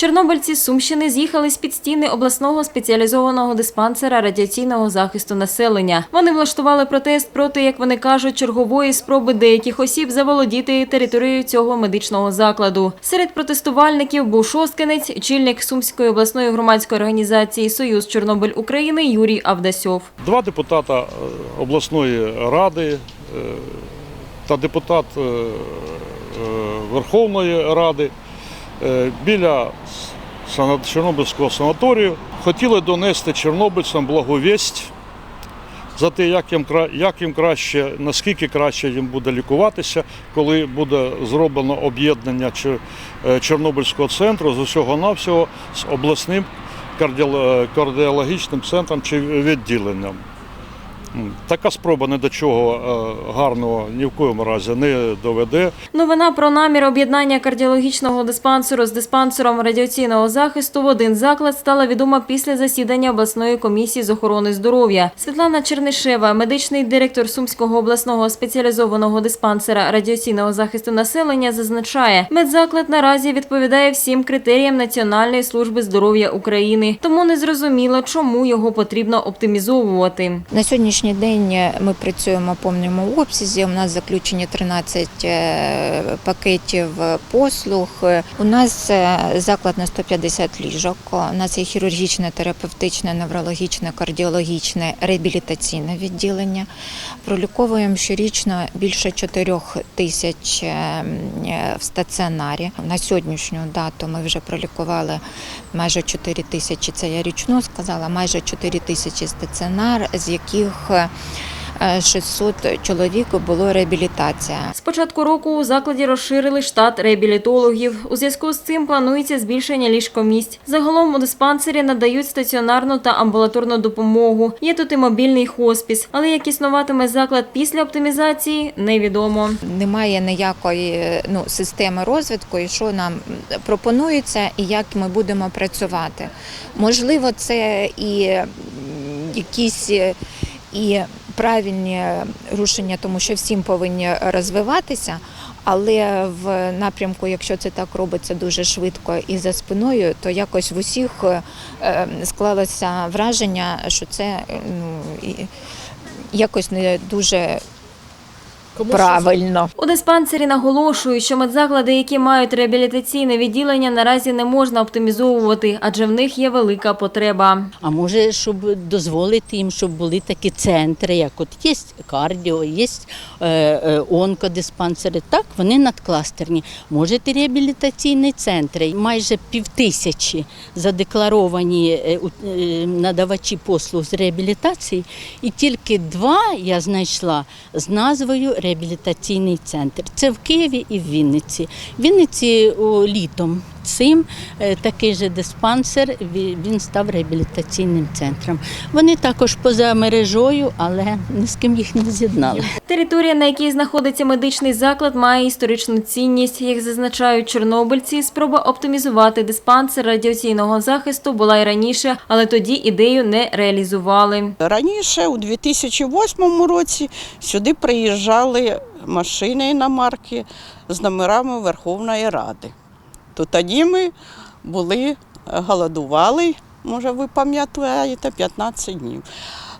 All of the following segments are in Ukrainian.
Чорнобильці Сумщини з'їхали з під стіни обласного спеціалізованого диспансера радіаційного захисту населення. Вони влаштували протест проти, як вони кажуть, чергової спроби деяких осіб заволодіти територією цього медичного закладу. Серед протестувальників був шосткинець, чільник Сумської обласної громадської організації Союз Чорнобиль України Юрій Авдасьов. Два депутата е, обласної ради е, та депутат е, Верховної Ради біля Чорнобильського санаторію хотіли донести чорнобильцям благовість за те, як їм, як їм краще, наскільки краще їм буде лікуватися, коли буде зроблено об'єднання е, Чорнобильського центру з усього навсього з обласним кардіологічним центром чи відділенням. Така спроба ні до чого е, гарного ні в коєму разі не доведе. Новина про намір об'єднання кардіологічного диспансеру з диспансером радіаційного захисту в один заклад стала відома після засідання обласної комісії з охорони здоров'я. Світлана Чернишева, медичний директор Сумського обласного спеціалізованого диспансера радіаційного захисту населення, зазначає, медзаклад наразі відповідає всім критеріям Національної служби здоров'я України, тому не зрозуміло, чому його потрібно оптимізовувати. На сьогоднішній день ми працюємо в повному обсязі. У нас заключені 13 е, пакетів послуг. У нас е, заклад на 150 ліжок. У нас є хірургічне, терапевтичне, неврологічне, кардіологічне, реабілітаційне відділення. Проліковуємо щорічно більше 4 тисяч е, е, в стаціонарі. На сьогоднішню дату ми вже пролікували майже 4 тисячі. Це я річну сказала, майже 4 тисячі стаціонар, з яких е, 600 чоловік було реабілітація. З початку року у закладі розширили штат реабілітологів. У зв'язку з цим планується збільшення ліжкомісць. Загалом у диспансері надають стаціонарну та амбулаторну допомогу. Є тут і мобільний хоспіс, але як існуватиме заклад після оптимізації, невідомо. Немає ніякої ну, системи розвитку, і що нам пропонується, і як ми будемо працювати. Можливо, це і якісь е, і правильні рушення, тому що всім повинні розвиватися. Але в напрямку, якщо це так робиться дуже швидко і за спиною, то якось в усіх е, склалося враження, що це ну, якось не дуже правильно. У диспансері наголошують, що медзаклади, які мають реабілітаційне відділення, наразі не можна оптимізовувати, адже в них є велика потреба. А може, щоб дозволити їм, щоб були такі центри, як от є кардіо, є е, е, онкодиспансери. Так, вони надкластерні. Може, і реабілітаційні центри. Майже півтисячі задекларовані е, надавачі послуг з реабілітації, і тільки два я знайшла з назвою реабілітаційний центр. Це в Києві і в Вінниці. В Вінниці літом цим е, такий же диспансер, він став реабілітаційним центром. Вони також поза мережою, але ні з ким їх не з'єднали. Територія, на якій знаходиться медичний заклад, має історичну цінність. Як зазначають чорнобильці, спроба оптимізувати диспансер радіаційного захисту була й раніше, але тоді ідею не реалізували. Раніше, у 2008 році, сюди приїжджали машини іномарки з номерами Верховної Ради. То тоді ми були, голодували, може ви пам'ятаєте, 15 днів.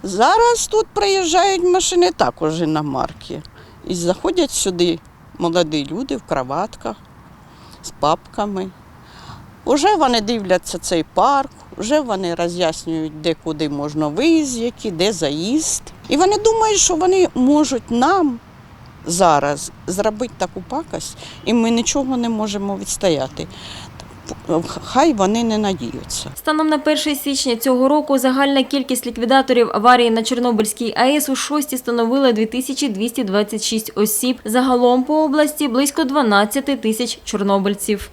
Зараз тут приїжджають машини також іномарки. І заходять сюди молоді люди в кроватках з папками. Уже вони дивляться цей парк, вже вони роз'яснюють, де куди можна виїзд, який, де заїзд. І вони думають, що вони можуть нам зараз зробити таку пакость, і ми нічого не можемо відстояти. Хай вони не надіються. Станом на 1 січня цього року загальна кількість ліквідаторів аварії на Чорнобильській АЕС у шості становила 2226 осіб. Загалом по області близько 12 тисяч чорнобильців.